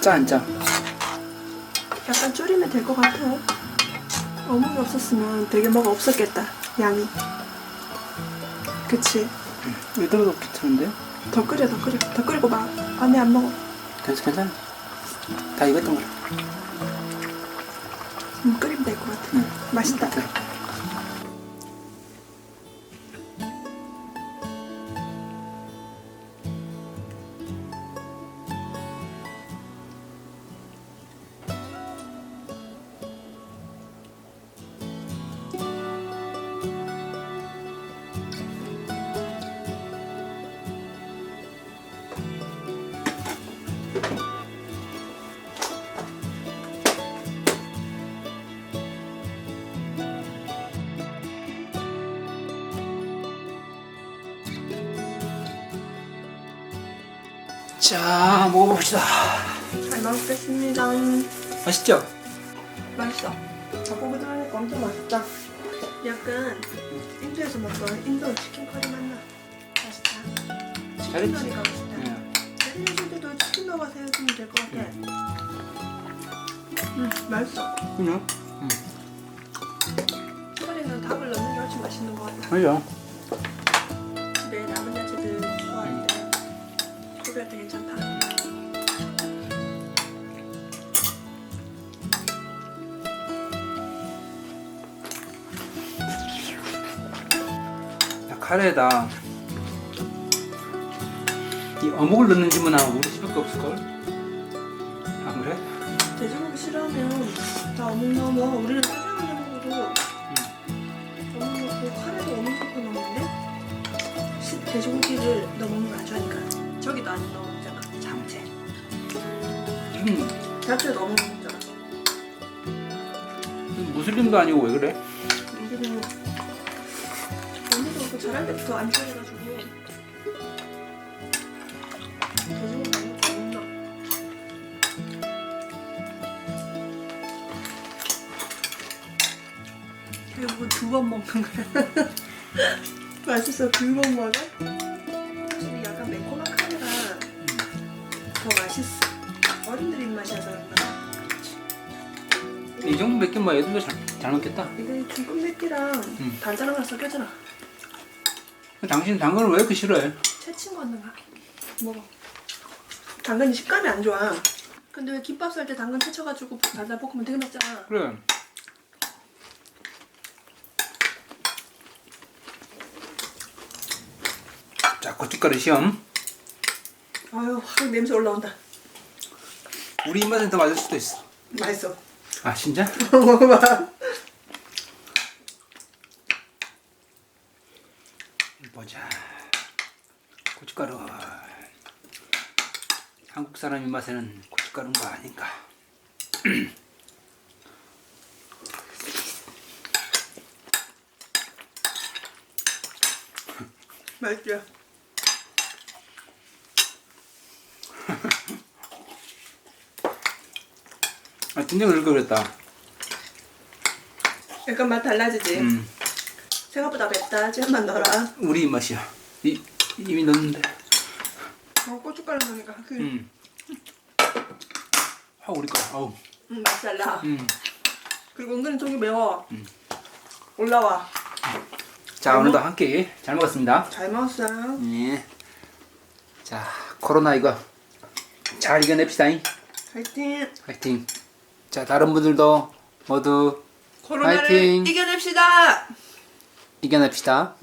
짠, 짠. 약간 줄이면 될 것 같아요. 어묵이 없었으면 되게 뭐가 없었겠다. 양이. 그치? 이대로도 괜찮은데? 더 끓여, 더 끓여. 더 끓이고 막 안에 안 먹어. 괜찮, 괜찮아. 다 익었던 거라. 음, 끓이면 될 것 같아. 응. 맛있다. 그 자, 먹어봅시다. 잘 먹겠습니다. 맛있죠? 맛있어. 닭고기 들어가니까 엄청 맛있다. 약간 인도에서 먹던 인도 치킨 커리 맛나. 맛있다. 치킨? 커리가 맛있다. 응. 내리실 때도 치킨 넣어서 해주면 될 것 같아. 음, 맛있어. 그냥? 커리는 닭을 넣는 게 훨씬 맛있는 것 같아. 그죠? 때 괜찮다. 야, 카레에다 이 어묵을 넣는 집은 아마 우리 집밖에 없을걸? 안 그래? 돼지고기 싫어하면 다 어묵 넣어 먹어. 우리는 짜장면 해 먹어도 어묵 넣고 카레도 어묵 넣고 먹는데 시- 돼지고기를 넣어 먹는 거 안 좋아하니까 저기도 안 먹잖아. 잡채. 음, 잡채 넣어 먹잖아. 무슬림도 아니고 왜 그래? 우리는 언니도 그렇고 잘할 때부터 안 좋아해가지고 돼지고기 안 넣고 어묵 넣어. 그리고 두번 먹는 거야. 맛있어 두 번 먹어? 맛있어. 어린들 입맛이어서 그런가. 이 정도 맵긴 뭐 애들도 잘, 잘 먹겠다. 이게 중국 맵기랑 음. 단짠한 거 섞여잖아. 당신 당근을 왜 이렇게 싫어해? 채친 거는 먹어. 당근이 식감이 안 좋아. 근데 왜 김밥 쌀 때 당근 채쳐가지고 달달 볶으면 되게 맛있잖아. 그래. 자, 고춧가루 시험. 아유 확 냄새 올라온다. 우리 입맛엔 더 맞을 수도 있어. 맛있어. 아 진짜? 어, 먹어봐. 보자. 고춧가루. 한국 사람 입맛에는 고춧가루인 거 아닌가? 맛있죠. 아 진짜 그럴 걸 그랬다. 약간 맛 달라지지? 음, 생각보다 맵다. 지금만 넣어라. 우리 입맛이야. 이 이미 넣었는데. 어, 고춧가루 넣으니까 확실히 음. 아 우리 거. 아우. 음, 맛 달라. 음. 그리고 은근히 속이 매워. 올라와. 자 오늘도 함께 잘 먹었습니다. 잘 먹었어요. 네. 자 코로나 이거 잘 이겨냅시다. 화이팅. 화이팅. 자 다른 분들도 모두 코로나를 화이팅. 이겨냅시다. 이겨냅시다.